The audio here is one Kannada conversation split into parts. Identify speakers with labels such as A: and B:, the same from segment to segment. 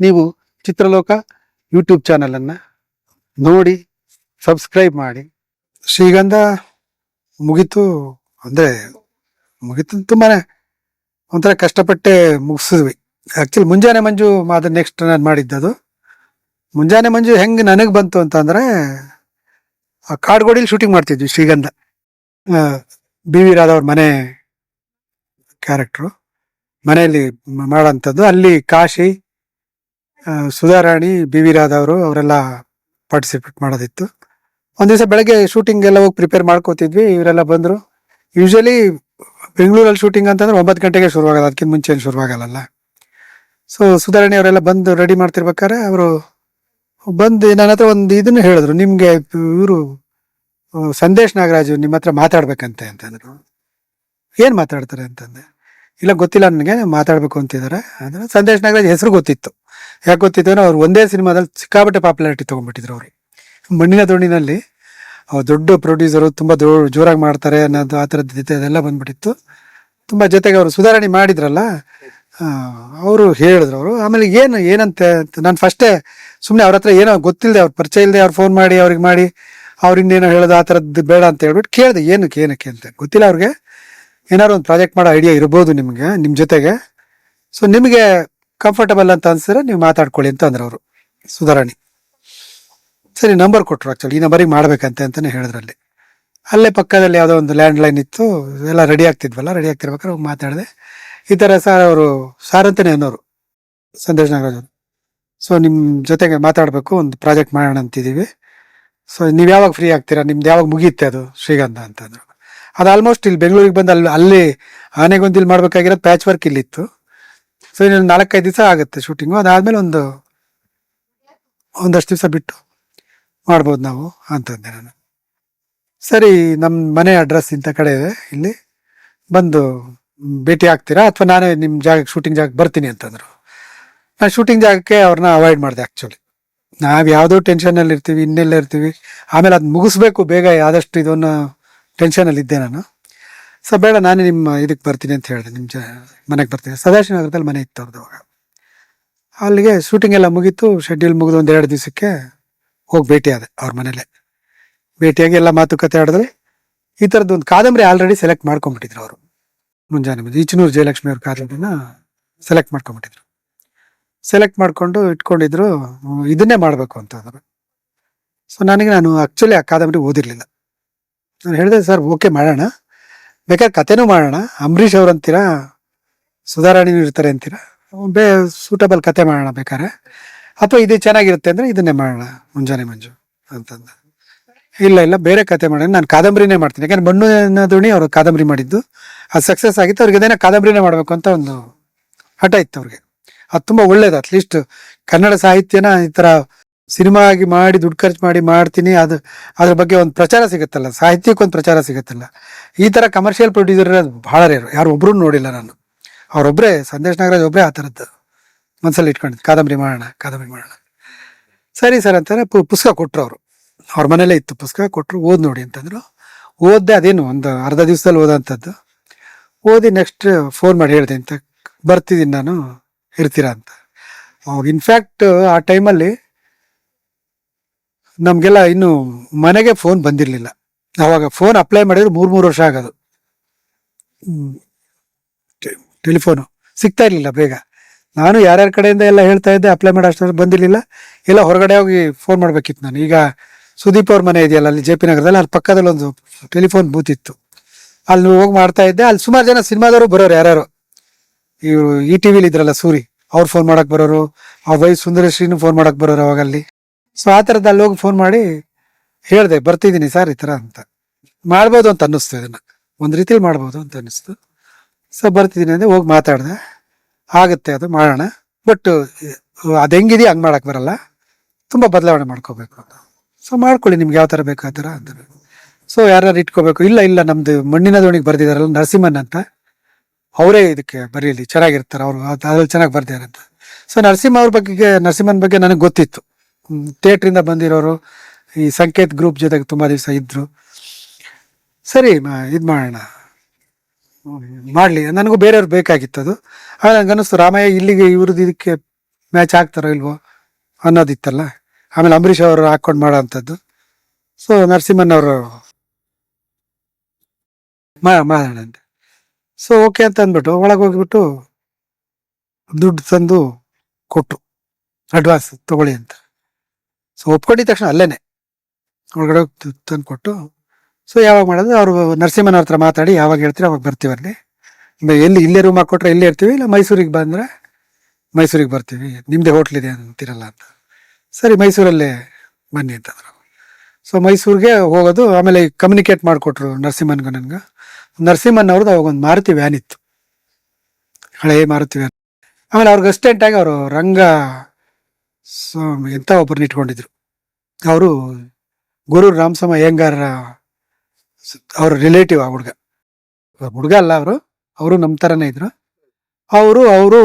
A: ನೀವು ಚಿತ್ರಲೋಕ ಯೂಟ್ಯೂಬ್ ಚಾನಲನ್ನು ನೋಡಿ ಸಬ್ಸ್ಕ್ರೈಬ್ ಮಾಡಿ. ಶ್ರೀಗಂಧ ಮುಗೀತು ಅಂದರೆ, ಮುಗಿತು ತುಂಬಾ ಒಂಥರ ಕಷ್ಟಪಟ್ಟೆ ಮುಗಿಸಿದ್ವಿ. ಆ್ಯಕ್ಚುಲಿ ಮುಂಜಾನೆ ಮಂಜು ಅದು ನೆಕ್ಸ್ಟ್ ನಾನು ಮಾಡಿದ್ದದು. ಮುಂಜಾನೆ ಮಂಜು ಹೆಂಗೆ ನನಗೆ ಬಂತು ಅಂತಂದರೆ ಆ ಕಾಡ್ಗೋಡಿಲಿ ಶೂಟಿಂಗ್ ಮಾಡ್ತಿದ್ವಿ ಶ್ರೀಗಂಧ. ಬಿ ವಿ ರಾಧವ್ರ ಮನೆ ಕ್ಯಾರೆಕ್ಟ್ರು ಮನೆಯಲ್ಲಿ ಮಾಡೋಂಥದ್ದು. ಅಲ್ಲಿ ಕಾಶಿ ಸುಧಾರಾಣಿ ಬಿ ವಿ ರಾಧವರು ಅವರೆಲ್ಲ ಪಾರ್ಟಿಸಿಪೇಟ್ ಮಾಡೋದಿತ್ತು. ಒಂದು ದಿವಸ ಬೆಳಗ್ಗೆ ಶೂಟಿಂಗ್ ಎಲ್ಲ ಹೋಗಿ ಪ್ರಿಪೇರ್ ಮಾಡ್ಕೋತಿದ್ವಿ, ಇವರೆಲ್ಲ ಬಂದರು. ಯೂಶಲಿ ಬೆಂಗಳೂರಲ್ಲಿ ಶೂಟಿಂಗ್ ಅಂತಂದ್ರೆ ಒಂಬತ್ತು ಗಂಟೆಗೆ ಶುರುವಾಗಲ್ಲ ಅದಕ್ಕಿಂತ ಮುಂಚೆ ಏನು ಶುರುವಾಗಲ್ಲ ಸೊ ಸುಧಾರಾಣಿ ಅವರೆಲ್ಲ ಬಂದು ರೆಡಿ ಮಾಡ್ತಿರ್ಬೇಕಾದ್ರೆ ಅವರು ಬಂದು ನನ್ನ ಹತ್ರ ಒಂದು ಇದನ್ನು ಹೇಳಿದ್ರು. ನಿಮಗೆ ಇವರು ಸಂದೇಶ್ ನಾಗರಾಜು ನಿಮ್ಮ ಹತ್ರ ಮಾತಾಡ್ಬೇಕಂತೆ ಅಂತಂದ್ರು. ಏನು ಮಾತಾಡ್ತಾರೆ ಅಂತಂದೆ ಇಲ್ಲ ಗೊತ್ತಿಲ್ಲ ನನಗೆ, ಮಾತಾಡಬೇಕು ಅಂತಿದ್ದಾರೆ ಅಂದ್ರೆ ಸಂದೇಶ್ ನಾಗರಾಜ್ ಹೆಸರು ಗೊತ್ತಿತ್ತು. ಯಾಕೆ ಗೊತ್ತಿತ್ತು ಅಂದ್ರೆ ಅವ್ರು ಒಂದೇ ಸಿನಿಮಾದಲ್ಲಿ ಸಿಕ್ಕಾಪಟ್ಟೆ ಪಾಪ್ಯುಲಾರಿಟಿ ತೊಗೊಂಡ್ಬಿಟ್ಟಿದ್ರು ಅವರು. ಮಣ್ಣಿನ ದೋಣಿನಲ್ಲಿ ದೊಡ್ಡ ಪ್ರೊಡ್ಯೂಸರು ತುಂಬ ಜೋರಾಗಿ ಮಾಡ್ತಾರೆ ಅನ್ನೋದು ಆ ಥರದ ಜೊತೆ ಅದೆಲ್ಲ ಬಂದ್ಬಿಟ್ಟಿತ್ತು. ತುಂಬ ಜೊತೆಗೆ ಅವರು ಸುಧಾರಣೆ ಮಾಡಿದ್ರಲ್ಲ ಅವರು ಹೇಳಿದ್ರು ಅವರು. ಆಮೇಲೆ ಏನು ಏನಂತೆ ನಾನು ಫಸ್ಟೇ ಸುಮ್ಮನೆ ಅವ್ರ ಹತ್ರ ಏನೋ ಗೊತ್ತಿಲ್ಲದೆ ಅವ್ರ ಪರಿಚಯ ಇಲ್ಲದೆ ಅವ್ರು ಫೋನ್ ಮಾಡಿ, ಅವ್ರಿಗೆ ಮಾಡಿ, ಅವ್ರು ಇನ್ನೇನೋ ಹೇಳೋದು ಆ ಥರದ್ದು ಬೇಡ ಅಂತ ಹೇಳ್ಬಿಟ್ಟು ಕೇಳಿದೆ, ಏನಕ್ಕೆ ಏನಕ್ಕೆ? ಅಂತ. ಗೊತ್ತಿಲ್ಲ ಅವ್ರಿಗೆ. ಏನಾದ್ರು ಒಂದು ಪ್ರಾಜೆಕ್ಟ್ ಮಾಡೋ ಐಡಿಯಾ ಇರ್ಬೋದು ನಿಮಗೆ ನಿಮ್ಮ ಜೊತೆಗೆ. ಸೊ ನಿಮಗೆ ಕಂಫರ್ಟಬಲ್ ಅಂತ ಅನ್ಸಿದ್ರೆ ನೀವು ಮಾತಾಡ್ಕೊಳ್ಳಿ ಅಂತ ಅಂದ್ರೆ ಅವರು. ಸುಧಾರಾಣಿ. ಸರಿ ನಂಬರ್ ಕೊಟ್ಟರು ಆ್ಯಕ್ಚುಲಿ ಈ ನಂಬರಿಗೆ ಮಾಡಬೇಕಂತೆ ಅಂತಲೇ ಹೇಳಿದ್ರಲ್ಲಿ. ಅಲ್ಲೇ ಪಕ್ಕದಲ್ಲಿ ಯಾವುದೋ ಒಂದು ಲ್ಯಾಂಡ್ ಲೈನ್ ಇತ್ತು. ಎಲ್ಲ ರೆಡಿ ಆಗ್ತಿದ್ವಲ್ಲ? ರೆಡಿ ಆಗ್ತಿರ್ಬೇಕಾದ್ರೆ ಮಾತಾಡಿದೆ. ಈ ಥರ ಸರ್ ಅವರು ಸಾರ್ ಅಂತಾನೆ ಅನ್ನೋರು. ಸಂದೇಶ್ ನಾಗರಾಜ್ ಸೊ ನಿಮ್ಮ ಜೊತೆಗೆ ಮಾತಾಡಬೇಕು, ಒಂದು ಪ್ರಾಜೆಕ್ಟ್ ಮಾಡೋಣ ಅಂತಿದ್ದೀವಿ. ಸೊ ನೀವು ಯಾವಾಗ ಫ್ರೀ ಆಗ್ತೀರಾ? ನಿಮ್ದು ಯಾವಾಗ ಮುಗಿಯುತ್ತೆ ಅದು? ಶ್ರೀಗಂಧ ಅಂತಂದರು ಅದು ಆಲ್ಮೋಸ್ಟ್ ಇಲ್ಲಿ ಬೆಂಗಳೂರಿಗೆ ಬಂದು ಅಲ್ಲಿ ಅಲ್ಲಿ ಆನೆಗೊಂದಿಲ್ ಮಾಡಬೇಕಾಗಿರೋದು ಪ್ಯಾಚ್ ವರ್ಕ್ ಇಲ್ಲಿತ್ತು. ಸೊ ಇನ್ನೊಂದು ನಾಲ್ಕೈದು ದಿವಸ ಆಗುತ್ತೆ ಶೂಟಿಂಗು ಅದಾದಮೇಲೆ ಒಂದು, ಒಂದಷ್ಟು ದಿವಸ ಬಿಟ್ಟು ಮಾಡ್ಬೋದು ನಾವು ಅಂತಂದೆ ನಾನು. ಸರಿ ನಮ್ಮ ಮನೆ ಅಡ್ರೆಸ್ ಇಂಥ ಕಡೆ ಇದೆ. ಇಲ್ಲಿ ಬಂದು ಭೇಟಿ ಆಗ್ತೀರಾ? ಅಥವಾ ನಾನೇ ನಿಮ್ಮ ಜಾಗಕ್ಕೆ ಶೂಟಿಂಗ್ ಜಾಗಕ್ಕೆ ಬರ್ತೀನಿ ಅಂತಂದರು. ನಾನು ಶೂಟಿಂಗ್ ಜಾಗಕ್ಕೆ ಅವ್ರನ್ನ ಅವಾಯ್ಡ್ ಮಾಡಿದೆ ಆ್ಯಕ್ಚುಲಿ ನಾವು ಯಾವುದೋ ಟೆನ್ಷನಲ್ಲಿ ಇರ್ತೀವಿ, ಇನ್ನೆಲ್ಲ ಇರ್ತೀವಿ. ಆಮೇಲೆ ಅದು ಮುಗಿಸ್ಬೇಕು ಬೇಗ, ಆದಷ್ಟು ಇದನ್ನು ಟೆನ್ಷನಲ್ಲಿದ್ದೆ ನಾನು. ಸೊ ಬೇಡ, ನಾನೇ ನಿಮ್ಮ ಇದಕ್ಕೆ ಬರ್ತೀನಿ ಅಂತ ಹೇಳಿದೆ, ನಿಮ್ಮ ಜ, ಮನೆಗೆ ಬರ್ತೀನಿ. ಸದಾಶಿವ ನಗರದಲ್ಲಿ ಮನೆ ಇತ್ತು ಅವ್ರದ್ದು ಅವಾಗ. ಅಲ್ಲಿಗೆ ಶೂಟಿಂಗ್ ಎಲ್ಲ ಮುಗೀತು ಶೆಡ್ಯೂಲ್ ಮುಗಿದು ಒಂದು ಎರಡು ದಿವಸಕ್ಕೆ ಹೋಗಿ ಭೇಟಿ ಆದೆ ಅವ್ರ ಮನೇಲೆ ಭೇಟಿಯಾಗಿ ಎಲ್ಲ ಮಾತುಕತೆ ಆಡಿದ್ರೆ ಈ ಥರದ್ದು ಒಂದು ಕಾದಂಬರಿ ಆಲ್ರೆಡಿ ಸೆಲೆಕ್ಟ್ ಮಾಡ್ಕೊಂಬಿಟ್ಟಿದ್ರು ಅವರು. ಮುಂಜಾನೆ ಮುಂದೆ ಈಚನೂರು ಜಯಲಕ್ಷ್ಮಿ ಅವ್ರ ಕಾದಂಬರಿನ ಸೆಲೆಕ್ಟ್ ಮಾಡ್ಕೊಂಬಿಟ್ಟಿದ್ರು ಸೆಲೆಕ್ಟ್ ಮಾಡಿಕೊಂಡು ಇಟ್ಕೊಂಡಿದ್ರು, ಇದನ್ನೇ ಮಾಡಬೇಕು ಅಂತ ಅಂದ್ರು. ಸೊ ನನಗೆ ನಾನು ಆಕ್ಚುಲಿ ಆ ಕಾದಂಬರಿ ಓದಿರಲಿಲ್ಲ. ನಾನು ಹೇಳಿದೆ, ಸರ್ ಓಕೆ ಮಾಡೋಣ. ಬೇಕಾದ್ರೆ ಕತೆನೂ ಮಾಡೋಣ. ಅಂಬರೀಷ್ ಅವ್ರು ಅಂತೀರಾ? ಸುಧಾರಾಣಿನೂ ಇರ್ತಾರೆ ಅಂತೀರಾ? ಬೇ ಸೂಟಬಲ್ ಕತೆ ಮಾಡೋಣ ಬೇಕಾದ್ರೆ. ಅಥವಾ ಇದು ಚೆನ್ನಾಗಿರುತ್ತೆ ಅಂದ್ರೆ ಇದನ್ನೇ ಮಾಡೋಣ, ಮುಂಜಾನೆ ಮಂಜು ಅಂತಂದ. ಇಲ್ಲ ಇಲ್ಲ, ಬೇರೆ ಕತೆ ಮಾಡೋಣ. ನಾನು ಕಾದಂಬರಿನೇ ಮಾಡ್ತೀನಿ. ಯಾಕಂದ್ರೆ ಮಣ್ಣು ದೋಣಿ ಅವರು ಕಾದಂಬರಿ ಮಾಡಿದ್ದು. ಅದು ಸಕ್ಸಸ್ ಆಗಿತ್ತು. ಅವ್ರಿಗೆ ಏನೋ ಕಾದಂಬರಿನೇ ಮಾಡಬೇಕು ಅಂತ ಒಂದು ಹಠ ಇತ್ತು ಅವ್ರಿಗೆ. ಅದು ತುಂಬ ಒಳ್ಳೇದು. ಅಟ್ಲೀಸ್ಟ್ ಕನ್ನಡ ಸಾಹಿತ್ಯನ ಈ ಥರ ಸಿನಿಮಾ ಆಗಿ ಮಾಡಿ, ದುಡ್ಡು ಖರ್ಚು ಮಾಡಿ ಮಾಡ್ತೀನಿ. ಅದು, ಅದ್ರ ಬಗ್ಗೆ ಒಂದು ಪ್ರಚಾರ ಸಿಗುತ್ತಲ್ಲ. ಸಾಹಿತ್ಯಕ್ಕೊಂದು ಪ್ರಚಾರ ಸಿಗುತ್ತಲ್ಲ. ಈ ಥರ ಕಮರ್ಷಿಯಲ್ ಪ್ರೊಡ್ಯೂಸರ್ ಭಾಳ ರೇರು ಯಾರು ಒಬ್ರು ನೋಡಿಲ್ಲ ನಾನು. ಅವರೊಬ್ಬರೇ ಸಂದೇಶ್ ನಾಗರಾಜ್ ಒಬ್ಬರೇ ಆ ಥರದ್ದು ಮನಸ್ಸಲ್ಲಿ ಇಟ್ಕೊಂಡಿದ್ದು. ಕಾದಂಬರಿ ಮಾಡೋಣ ಕಾದಂಬರಿ ಮಾಡೋಣ. ಸರಿ ಸರ್ ಅಂತಾರೆ ಪು ಪುಸ್ತಕ ಕೊಟ್ಟರು ಅವರು. ಅವ್ರ ಮನೇಲೇ ಇತ್ತು ಪುಸ್ತಕ ಕೊಟ್ಟರು ಓದ್ ನೋಡಿ ಅಂತಂದ್ರು. ಓದ್ದೆ ಅದೇನು ಒಂದು ಅರ್ಧ ದಿವಸದಲ್ಲಿ ಓದೋಂಥದ್ದು ಓದಿ ನೆಕ್ಸ್ಟ್ ಫೋನ್ ಮಾಡಿ ಹೇಳಿದೆ ಅಂತ ಬರ್ತಿದ್ದೀನಿ ನಾನು, ಇರ್ತೀರಾ ಅಂತ. ಅವಾಗ ಇನ್ಫ್ಯಾಕ್ಟ್ ಆ ಟೈಮಲ್ಲಿ ನಮಗೆಲ್ಲ ಇನ್ನು ಮನೆಗೆ ಫೋನ್ ಬಂದಿರಲಿಲ್ಲ. ಅವಾಗ ಫೋನ್ ಅಪ್ಲೈ ಮಾಡಿದ್ರೆ ಮೂರು ಮೂರು ವರ್ಷ ಆಗೋದು. ಟೆಲಿಫೋನು ಸಿಗ್ತಾ ಇರಲಿಲ್ಲ ಬೇಗ. ನಾನು ಯಾರ್ಯಾರ ಕಡೆಯಿಂದ ಎಲ್ಲ ಹೇಳ್ತಾ ಇದ್ದೆ ಅಪ್ಲೈ ಮಾಡೋ ಬಂದಿರಲಿಲ್ಲ. ಎಲ್ಲ ಹೊರಗಡೆ ಹೋಗಿ ಫೋನ್ ಮಾಡ್ಬೇಕಿತ್ತು ನಾನು. ಈಗ ಸುದೀಪ್ ಅವ್ರ ಮನೆ ಇದೆಯಲ್ಲ, ಅಲ್ಲಿ ಜೆ ಪಿ ನಗರದಲ್ಲಿ, ಅಲ್ಲಿ ಪಕ್ಕದಲ್ಲಿ ಒಂದು ಟೆಲಿಫೋನ್ ಬೂತ್ ಇತ್ತು. ಅಲ್ಲಿ ಹೋಗಿ ಮಾಡ್ತಾ ಇದ್ದೆ. ಅಲ್ಲಿ ಸುಮಾರು ಜನ ಸಿನಿಮಾದವರು ಬರೋರು ಯಾರ್ಯಾರು. ಇವರು ಇ ಟಿ ವಿಲಿ ಇದ್ರಲ್ಲ ಸೂರಿ, ಅವ್ರು ಫೋನ್ ಮಾಡಕ್ ಬರೋರು ಅವ್ರ ವೈ ಸುಂದರಶ್ರೀನು ಫೋನ್ ಮಾಡಕ್ ಬರೋರು ಅವಾಗ ಅಲ್ಲಿ ಸೊ ಆ ಥರದ್ದು ಅಲ್ಲಿ ಹೋಗಿ ಫೋನ್ ಮಾಡಿ ಹೇಳಿದೆ, ಬರ್ತಿದ್ದೀನಿ ಸರ್ ಈ ಥರ ಅಂತ. ಮಾಡ್ಬೋದು ಅಂತ ಅನ್ನಿಸ್ತು ಇದನ್ನು. ಒಂದು ರೀತಿಲಿ ಮಾಡ್ಬೋದು ಅಂತ ಅನ್ನಿಸ್ತು. ಸೊ ಬರ್ತಿದ್ದೀನಿ ಅಂದ್ರೆ ಹೋಗಿ ಮಾತಾಡಿದೆ. ಆಗುತ್ತೆ ಅದು, ಮಾಡೋಣ. ಬಟ್ ಅದು ಹೆಂಗಿದೆಯೋ ಹಂಗೆ ಮಾಡಕ್ ಬರಲ್ಲ. ತುಂಬ ಬದಲಾವಣೆ ಮಾಡ್ಕೋಬೇಕು ಸೊ ಮಾಡ್ಕೊಳ್ಳಿ, ನಿಮ್ಗೆ ಯಾವ ಥರ ಬೇಕು ಆ ಥರ ಅಂತ. ಸೊ ಯಾರು ಇಟ್ಕೋಬೇಕು? ಇಲ್ಲ ಇಲ್ಲ ನಮ್ಮದು ಮಣ್ಣಿನ ದೋಣಿಗೆ ಬರ್ದಿದಾರಲ್ಲ, ನರಸಿಂಹನ್ ಅಂತ. ಅವರೇ ಇದಕ್ಕೆ ಬರೀಲಿ, ಚೆನ್ನಾಗಿರ್ತಾರೆ. ಅವರು ಅದ್ರಲ್ಲಿ ಚೆನ್ನಾಗಿ ಬರ್ದಿದ್ದಾರೆ ಅಂತ. ಸೊ ನರಸಿಂಹ ಅವ್ರ ಬಗ್ಗೆ ನರಸಿಂಹನ ಬಗ್ಗೆ ನನಗೆ ಗೊತ್ತಿತ್ತು. ಥಿಯೇಟ್ರಿಂದ ಬಂದಿರೋರು ಈ ಸಂಕೇತ್ ಗ್ರೂಪ್ ಜೊತೆಗೆ ತುಂಬ ದಿವಸ ಇದ್ರು. ಸರಿ ಇದು ಮಾಡೋಣ. ಮಾಡಲಿ. ನನಗೂ ಬೇರೆಯವ್ರು ಬೇಕಾಗಿತ್ತು ಅದು. ಆಗ ನನಗೆ ಅನ್ನಿಸ್ತು, ರಾಮಯ್ಯ ಇಲ್ಲಿಗೆ ಇವ್ರದ್ದು ಇದಕ್ಕೆ ಮ್ಯಾಚ್ ಆಗ್ತಾರೋ ಇಲ್ವೋ ಅನ್ನೋದಿತ್ತಲ್ಲ. ಆಮೇಲೆ ಅಂಬರೀಷ್ ಅವರು ಹಾಕೊಂಡು ಮಾಡೋ ಅಂಥದ್ದು. ಸೊ ನರಸಿಂಹನ್ ಅವರು ಮಾಡೋಣ ಅಂತ. ಸೊ ಓಕೆ ಅಂತ ಅಂದ್ಬಿಟ್ಟು ಒಳಗೆ ಹೋಗ್ಬಿಟ್ಟು ದುಡ್ಡು ತಂದು ಕೊಟ್ಟು ಅಡ್ವಾನ್ಸ್ ತಗೊಳ್ಳಿ ಅಂತ. ಸೊ ಒಪ್ಕೊಂಡಿದ ತಕ್ಷಣ ಅಲ್ಲೇನೆ. ಒಳಗಡೆ ತಂದು ಕೊಟ್ಟು ಸೊ ಯಾವಾಗ ಮಾಡೋದು ಅವರು ನರಸಿಂಹನ ಹತ್ರ ಮಾತಾಡಿ ಯಾವಾಗ ಹೇಳ್ತೀರಿ ಅವಾಗ ಬರ್ತೀವಿ ಅಲ್ಲಿ. ಎಲ್ಲಿ, ಇಲ್ಲೇ ರೂಮ್ ಹಾಕೊಟ್ರೆ ಇಲ್ಲೇ ಇರ್ತೀವಿ, ಇಲ್ಲ ಮೈಸೂರಿಗೆ ಬಂದರೆ ಮೈಸೂರಿಗೆ ಬರ್ತೀವಿ. ನಿಮ್ಮದೇ ಹೋಟ್ಲಿದೆ ಅಂತೀರಲ್ಲ ಅಂತ. ಸರಿ, ಮೈಸೂರಲ್ಲೇ ಬನ್ನಿ ಅಂತಂದ್ರು ಸೊ ಮೈಸೂರಿಗೆ ಹೋಗೋದು, ಆಮೇಲೆ ಕಮ್ಯುನಿಕೇಟ್ ಮಾಡಿಕೊಟ್ರು ನರಸಿಂಹನ್ಗೂ ನನಗೆ. ನರಸಿಂಹನ್ ಅವ್ರದ್ದು ಅವಾಗ ಒಂದು ಮಾರುತಿ ವ್ಯಾನ್ ಇತ್ತು. ಹಳೆ ಮಾರುತಿ ವ್ಯಾನ್ ಆಮೇಲೆ ಅವ್ರಿಗೆ ಅಸ್ಟೆಂಟಾಗಿ ಅವರು ರಂಗ ಸೊ ಎಂತ ಒಬ್ಬರನ್ನ ಇಟ್ಕೊಂಡಿದ್ರು. ಅವರು ಗುರು ರಾಮಸಮ ಅಯ್ಯಂಗಾರ ಅವ್ರ ರಿಲೇಟಿವ್ ಆ ಹುಡುಗ. ಹುಡುಗ ಅಲ್ಲ ಅವರು. ಅವರು ನಮ್ಮ ಥರನೇ ಇದ್ರು. ಅವರು ಅವರು,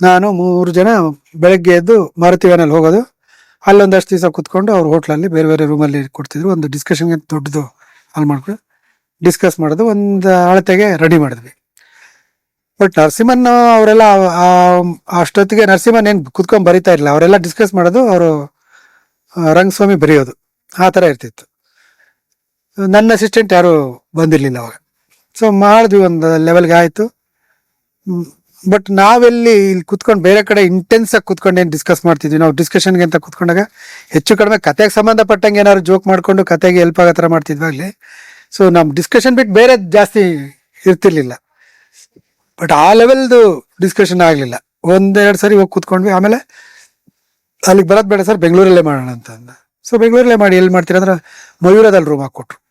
A: ನಾನು ಮೂರು ಜನ ಬೆಳಗ್ಗೆ ಎದ್ದು ಮಾರುತಿ ವ್ಯಾನಲ್ಲಿ ಹೋಗೋದು. ಅಲ್ಲೊಂದಷ್ಟು ದಿವಸ ಕುತ್ಕೊಂಡು ಅವ್ರ ಹೋಟ್ಲಲ್ಲಿ ಬೇರೆ ಬೇರೆ ರೂಮಲ್ಲಿ ಕೊಡ್ತಿದ್ರು. ಒಂದು ಡಿಸ್ಕಷನ್ಗೆ ದೊಡ್ಡದು ಅಲ್ಲಿ ಮಾಡ್ಕೊಂಡು ಡಿಸ್ಕಸ್ ಮಾಡೋದು. ಒಂದು ಅಳತೆಗೆ ರೆಡಿ ಮಾಡಿದ್ವಿ. ಬಟ್ ನರಸಿಂಹನ್ ಅವರೆಲ್ಲ ಅಷ್ಟೊತ್ತಿಗೆ ನರಸಿಂಹನ್ ಏನು ಕುತ್ಕೊಂಡು ಬರಿತಾ ಇರಲಿಲ್ಲ. ಅವರೆಲ್ಲ ಡಿಸ್ಕಸ್ ಮಾಡೋದು, ಅವರು ರಂಗಸ್ವಾಮಿ ಬರೆಯೋದು. ಆ ಥರ ಇರ್ತಿತ್ತು. ನನ್ನ ಅಸಿಸ್ಟೆಂಟ್ ಯಾರು ಬಂದಿರಲಿಲ್ಲ ಅವಾಗ. ಸೊ ಮಾಡಿದ್ವಿ ಒಂದು ಲೆವೆಲ್ಗೆ ಆಯಿತು. ಬಟ್ ನಾವೆಲ್ಲಿ ಇಲ್ಲಿ ಕುತ್ಕೊಂಡು ಬೇರೆ ಕಡೆ ಇಂಟೆನ್ಸ್ ಆಗಿ ಕುತ್ಕೊಂಡು ಏನು ಡಿಸ್ಕಸ್ ಮಾಡ್ತಿದ್ವಿ? ನಾವು ಡಿಸ್ಕಷನ್ಗೆ ಅಂತ ಕುತ್ಕೊಂಡಾಗ ಹೆಚ್ಚು ಕಡಿಮೆ ಕತೆಗೆ ಸಂಬಂಧಪಟ್ಟಂಗೆ ಏನಾದ್ರು ಜೋಕ್ ಮಾಡ್ಕೊಂಡು ಕತೆಗೆ ಹೆಲ್ಪ್ ಆಗೋ ಥರ ಮಾಡ್ತಿದ್ವಿ ಸೊ ನಮ್ಮ ಡಿಸ್ಕಷನ್ ಬಿಟ್ಟು ಬೇರೆ ಜಾಸ್ತಿ ಇರ್ತಿರ್ಲಿಲ್ಲ. ಬಟ್ ಆ ಲೆವೆಲ್ದು ಡಿಸ್ಕಷನ್ ಆಗಲಿಲ್ಲ. ಒಂದೆರಡು ಸರಿ ಹೋಗಿ ಕೂತ್ಕೊಂಡ್ವಿ. ಆಮೇಲೆ ಅಲ್ಲಿಗೆ ಬರೋದು ಬೇಡ ಸರ್, ಬೆಂಗಳೂರಲ್ಲೇ ಮಾಡೋಣ ಅಂತ ಸೊ ಬೆಂಗಳೂರಲ್ಲೇ ಮಾಡಿ ಎಲ್ಲಿ ಮಾಡ್ತೀರ ಅಂದ್ರೆ ಮಯೂರದಲ್ಲಿ ರೂಮ್ ಹಾಕ್ಕೊಟ್ರು.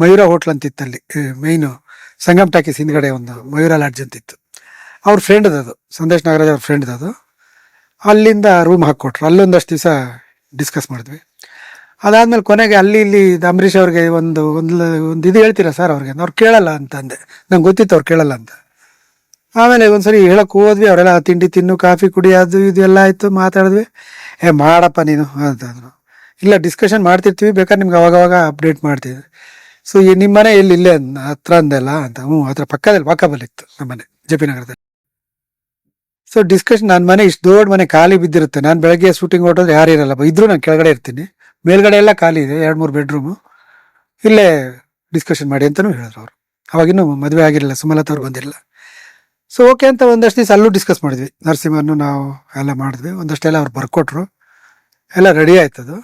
A: ಮಯೂರ ಹೋಟ್ಲ್ ಅಂತಿತ್ತು ಅಲ್ಲಿ ಮೈನು ಸಂಗಮ್ ಟಾಕೀಸ್ ಹಿಂದ್ಗಡೆ ಒಂದು ಮಯೂರ ಲಾಡ್ಜ್ ಅಂತಿತ್ತು. ಅವ್ರ ಫ್ರೆಂಡ್ ಅದು, ಸಂದೇಶ್ ನಾಗರಾಜ್ ಅವ್ರ ಫ್ರೆಂಡ್ ಅದು. ಅಲ್ಲಿಂದ ರೂಮ್ ಹಾಕ್ಕೊಟ್ರು. ಅಲ್ಲೊಂದಷ್ಟು ದಿವಸ ಡಿಸ್ಕಸ್ ಮಾಡಿದ್ವಿ. ಅದಾದ್ಮೇಲೆ ಕೊನೆಗೆ ಅಲ್ಲಿ ಇಲ್ಲಿ ಅಂಬರೀಷ್ ಅವ್ರಿಗೆ ಒಂದು ಒಂದು ಒಂದು ಇದು ಹೇಳ್ತೀರಾ ಸರ್ ಅವ್ರಿಗೆ? ಅವ್ರು ಕೇಳಲ್ಲ ಅಂತ ಅಂದೆ. ನಂಗೆ ಗೊತ್ತಿತ್ತು ಅವ್ರು ಕೇಳಲ್ಲ ಅಂತ. ಆಮೇಲೆ ಒಂದ್ಸರಿ ಹೇಳಕ್ಕೆ ಹೋದ್ವಿ, ಅವರೆಲ್ಲ ತಿಂಡಿ ತಿನ್ನು, ಕಾಫಿ ಕುಡಿ, ಅದು, ಇದು ಎಲ್ಲ ಆಯ್ತು, ಮಾತಾಡಿದ್ವಿ. ಏ, ಮಾಡಪ್ಪ ನೀನು ಅಂತಂದ್ರು ಇಲ್ಲ ಡಿಸ್ಕಷನ್ ಮಾಡ್ತಿರ್ತೀವಿ, ಬೇಕಾದ್ರೆ ನಿಮ್ಗೆ ಅವಾಗವಾಗ ಅವಾಗ ಅಪ್ಡೇಟ್ ಮಾಡ್ತೀವಿ ಸೊ ನಿಮ್ಮ ಮನೆ ಇಲ್ಲಿ ಇಲ್ಲೇ ಹತ್ರ ಅಂದೆಲ್ಲ ಅಂತ ಹ್ಞೂ ಹತ್ರ ಪಕ್ಕದಲ್ಲಿ ವಾಕಬಲ್ ಇತ್ತು ನಮ್ಮ ಮನೆ, ಜೆ ಪಿ ನಗರದಲ್ಲಿ. ಸೊ ಡಿಸ್ಕಷನ್ ನನ್ನ ಮನೆ ಇಷ್ಟು ದೊಡ್ಡ ಮನೆ, ಖಾಲಿ ಬಿದ್ದಿರುತ್ತೆ. ನಾನು ಬೆಳಗ್ಗೆ ಶೂಟಿಂಗ್ ಹೊಟ್ಟೋದ್ರೆ ಯಾರು ಇರಲ್ಲ. ಇದ್ರೂ ನಾನು ಕೆಳಗಡೆ ಇರ್ತೀನಿ. ಮೇಲ್ಗಡೆ ಎಲ್ಲ ಖಾಲಿ ಇದೆ, ಎರಡು ಮೂರು ಬೆಡ್ರೂಮು ಇಲ್ಲೇ ಡಿಸ್ಕಷನ್ ಮಾಡಿ ಅಂತಲೂ ಹೇಳಿದ್ರು ಅವರು. ಅವಾಗಿನ್ನೂ ಮದುವೆ ಆಗಿರಲಿಲ್ಲ, ಸುಮಲತಾ ಅವ್ರು ಬಂದಿರಲಿಲ್ಲ. ಸೊ ಓಕೆ ಅಂತ ಒಂದಷ್ಟು ದಿವಸ ಅಲ್ಲೂ ಡಿಸ್ಕಸ್ ಮಾಡಿದ್ವಿ. ನರಸಿಂಹನ್ನು ನಾವು ಎಲ್ಲ ಮಾಡಿದ್ವಿ. ಒಂದಷ್ಟೆಲ್ಲ ಅವ್ರು ಬರ್ಕೊಟ್ರು. ಎಲ್ಲ ರೆಡಿ ಆಯ್ತದು.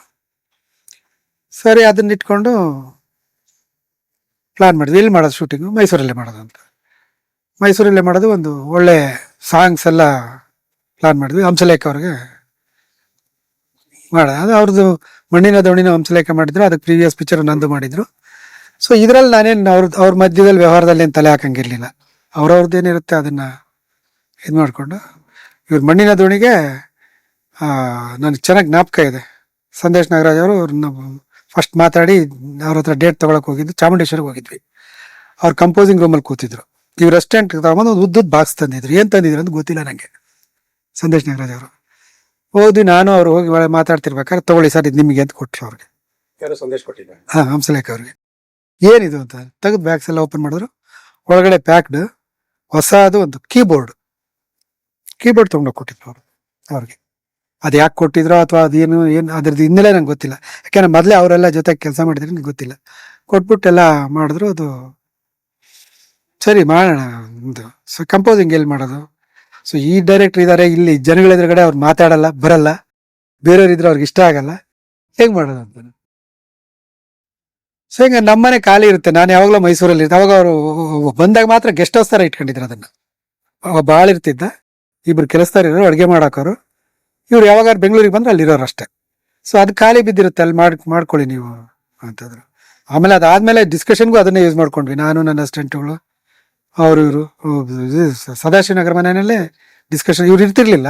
A: ಸರಿ, ಅದನ್ನ ಇಟ್ಕೊಂಡು ಪ್ಲಾನ್ ಮಾಡಿದ್ವಿ. ಎಲ್ಲಿ ಮಾಡೋದು ಶೂಟಿಂಗು ಮೈಸೂರಲ್ಲೇ ಮಾಡೋದು ಅಂತ. ಮೈಸೂರಲ್ಲೇ ಮಾಡೋದು ಒಂದು ಒಳ್ಳೆ ಸಾಂಗ್ಸ್ ಎಲ್ಲ ಪ್ಲಾನ್ ಮಾಡಿದ್ವಿ. ಹಂಸಲೇಖ ಅವ್ರಿಗೆ ಮಾಡ. ಅದು ಅವ್ರದ್ದು ಮಣ್ಣಿನ ದೋಣಿನ ಹಂಸಲೇಖ ಮಾಡಿದ್ರು. ಅದಕ್ಕೆ ಪ್ರೀವಿಯಸ್ ಪಿಕ್ಚರ್ ನಂದು ಮಾಡಿದ್ರು. ಸೊ ಇದರಲ್ಲಿ ನಾನೇನು ಅವ್ರ ಅವ್ರ ಮಧ್ಯದಲ್ಲಿ ವ್ಯವಹಾರದಲ್ಲಿ ಏನು ತಲೆ ಹಾಕಂಗಿರ್ಲಿಲ್ಲ. ಅವ್ರವ್ರದ್ದು ಏನಿರುತ್ತೆ ಅದನ್ನ ಇದು ಮಾಡಿಕೊಂಡು ಇವ್ರ ಮಣ್ಣಿನ ದೋಣಿಗೆ ನನಗೆ ಚೆನ್ನಾಗಿ ಜ್ಞಾಪಕ ಇದೆ. ಸಂದೇಶ್ ನಾಗರಾಜ್ ಅವರು ಅವ್ರನ್ನ ಫಸ್ಟ್ ಮಾತಾಡಿ ಅವ್ರ ಹತ್ರ ಡೇಟ್ ತೊಗೊಳಕ್ಕೆ ಹೋಗಿದ್ದು ಚಾಮುಂಡೇಶ್ವರಿಗೆ ಹೋಗಿದ್ವಿ. ಅವ್ರು ಕಂಪೋಸಿಂಗ್ ರೂಮಲ್ಲಿ ಕೂತಿದ್ರು. ಇವ್ರು ರೆಸ್ಟೋರೆಂಟ್ ತಗೊಂಬಂದು ಒಂದು ಉದ್ದದ ಬಾಕ್ಸ್ ತಂದಿದ್ರು. ಏನು ತಂದಿದ್ರು ಅಂತ ಗೊತ್ತಿಲ್ಲ ನನಗೆ ಸಂದೇಶ್ ನಾಗರಾಜ್ ಅವರು. ಹೋದ್ವಿ ನಾನು ಅವ್ರು ಹೋಗಿ ಒಳಗೆ ಮಾತಾಡ್ತಿರ್ಬೇಕಾದ್ರೆ ತಗೊಳ್ಳಿ ಸರ್ ಇದು ನಿಮಗೆ ಅಂತ ಕೊಟ್ಟರು ಅವ್ರಿಗೆ. ಹಾ ಹಂಸಲೇಖ ಅವ್ರಿಗೆ. ಏನಿದು ಅಂತ ತೆಗೆದು ಬ್ಯಾಗ್ಸ್ ಎಲ್ಲ ಓಪನ್ ಮಾಡಿದ್ರು. ಒಳಗಡೆ ಪ್ಯಾಕ್ಡ್ ಹೊಸದು ಒಂದು ಕೀಬೋರ್ಡ್ ಕೀಬೋರ್ಡ್ ತೊಗೊಂಡೋಗಿ ಕೊಟ್ಟಿದ್ರು ಅವ್ರು ಅವ್ರಿಗೆ. ಅದು ಯಾಕೆ ಕೊಟ್ಟಿದ್ರು ಅಥವಾ ಅದೇನು, ಏನು ಅದ್ರದ್ದು ಹಿನ್ನೆಲೆ ನಂಗೆ ಗೊತ್ತಿಲ್ಲ. ಯಾಕೆಂದ್ರೆ ಮೊದಲೇ ಅವರೆಲ್ಲ ಜೊತೆ ಕೆಲಸ ಮಾಡಿದ್ರೆ ನಂಗೆ ಗೊತ್ತಿಲ್ಲ. ಕೊಟ್ಬಿಟ್ಟೆಲ್ಲ ಮಾಡಿದ್ರು ಅದು ಸರಿ ಮಾಡೋಣ ಒಂದು ಸೊ ಕಂಪೋಸಿಂಗ್ ಎಲ್ಲಿ ಮಾಡೋದು? ಸೊ ಈ ಡೈರೆಕ್ಟರ್ ಇದ್ದಾರೆ ಇಲ್ಲಿ ಜನಗಳ ಎದುರುಗಡೆ ಅವ್ರು ಮಾತಾಡಲ್ಲ, ಬರಲ್ಲ. ಬೇರೆಯವ್ರು ಇದ್ರೆ ಅವ್ರಿಗೆ ಇಷ್ಟ ಆಗಲ್ಲ. ಹೇಗೆ ಮಾಡೋದು ಅಂತ. ಸೊ ಹಿಂಗೆ ನಮ್ಮನೆ ಖಾಲಿ ಇರುತ್ತೆ. ನಾನು ಯಾವಾಗಲೂ ಮೈಸೂರಲ್ಲಿ ಇರ್ತೆ. ಅವಾಗ ಅವರು ಬಂದಾಗ ಮಾತ್ರ ಗೆಸ್ಟ್ ಹೌಸ್ ಥರ ಇಟ್ಕೊಂಡಿದ್ರು ಅದನ್ನು. ಭಾಳ ಇರ್ತಿದ್ದ ಇಬ್ರು ಕೆಲಸದಾರ ಇರೋರು, ಅಡುಗೆ ಮಾಡಾಕೋರು ಇವ್ರು ಯಾವಾಗ ಬೆಂಗಳೂರಿಗೆ ಬಂದ್ರೆ ಅಲ್ಲಿರೋರು ಅಷ್ಟೇ. ಸೊ ಅದು ಖಾಲಿ ಬಿದ್ದಿರುತ್ತೆ, ಅಲ್ಲಿ ಮಾಡಿ, ಮಾಡ್ಕೊಳ್ಳಿ ನೀವು ಅಂತಂದ್ರು. ಆಮೇಲೆ ಅದಾದ್ಮೇಲೆ ಡಿಸ್ಕಷನ್ಗೂ ಅದನ್ನೇ ಯೂಸ್ ಮಾಡ್ಕೊಂಡ್ವಿ. ನಾನು, ನನ್ನ ಅಸಿಸ್ಟೆಂಟ್ಗಳು ಅವರು, ಇವರು ಸದಾಶಿವನಗರ ಮನೆಯಲ್ಲೇ ಡಿಸ್ಕಷನ್ ಇವ್ರು ಇರ್ತಿರ್ಲಿಲ್ಲ.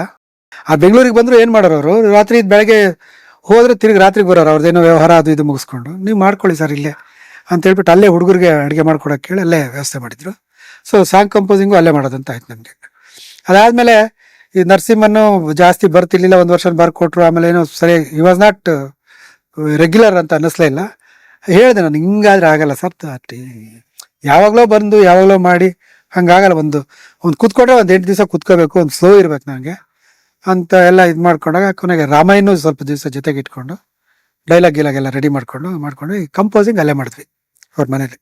A: ಆ ಬೆಂಗಳೂರಿಗೆ ಬಂದ್ರು ಏನು ಮಾಡೋರು ಅವರು? ರಾತ್ರಿ ಬೆಳಗ್ಗೆ ಹೋದ್ರೆ ತಿರುಗಿ ರಾತ್ರಿಗೆ ಬರೋರು ಅವ್ರದ್ದೇನೋ ವ್ಯವಹಾರ ಅದು ಇದು ಮುಗಿಸ್ಕೊಂಡು. ನೀವು ಮಾಡ್ಕೊಳ್ಳಿ ಸರ್ ಇಲ್ಲೇ ಅಂತ ಹೇಳ್ಬಿಟ್ಟು ಅಲ್ಲೇ ಹುಡುಗರಿಗೆ ಅಡುಗೆ ಮಾಡ್ಕೊಡಕ್ಕೆ ಹೇಳಿ ಅಲ್ಲೇ ವ್ಯವಸ್ಥೆ ಮಾಡಿದ್ರು. ಸೊ ಸಾಂಗ್ ಕಂಪೋಸಿಂಗು ಅಲ್ಲೇ ಮಾಡೋದಂತ ಆಯ್ತು ನಮಗೆ. ಅದಾದ್ಮೇಲೆ ಈ ನರಸಿಂಹನ್ನು ಜಾಸ್ತಿ ಬರ್ತಿರ್ಲಿಲ್ಲ, ಒಂದು ವರ್ಷ ಬರ್ಕೊಟ್ರು, ಆಮೇಲೆ ಏನೋ ಸರಿ ಈ ವಾಸ್ ನಾಟ್ ರೆಗ್ಯುಲರ್ ಅಂತ ಅನ್ನಿಸ್ಲೇ ಇಲ್ಲ. ಹೇಳಿದೆ ನಾನು, ಹಿಂಗಾದ್ರೆ ಆಗಲ್ಲ ಸರ್ ಯಾವಾಗಲೋ ಬಂದು, ಯಾವಾಗಲೋ ಮಾಡಿ, ಹಂಗಾಗಲ್ಲ, ಒಂದು ಒಂದು ಕೂತ್ಕೊಂಡ್ರೆ ಒಂದು ಎಂಟು ದಿವಸ ಕೂತ್ಕೋಬೇಕು, ಒಂದು ಸ್ಲೋ ಇರ್ಬೇಕು ನನಗೆ. ಅಂತ ಎಲ್ಲ ಇದು ಮಾಡ್ಕೊಂಡಾಗ ಕೊನೆಗೆ ರಾಮಾಯಣ ಸ್ವಲ್ಪ ದಿವಸ ಜೊತೆಗೆ ಇಟ್ಕೊಂಡು ಡೈಲಾಗ್ ಗಿಲಾಗ್ ಎಲ್ಲ ರೆಡಿ ಮಾಡಿಕೊಂಡು, ಮಾಡ್ಕೊಂಡು, ಈ ಕಂಪೋಸಿಂಗ್ ಅಲ್ಲೇ ಮಾಡಿದ್ವಿ, ಅವ್ರ ಮನೇಲಿ.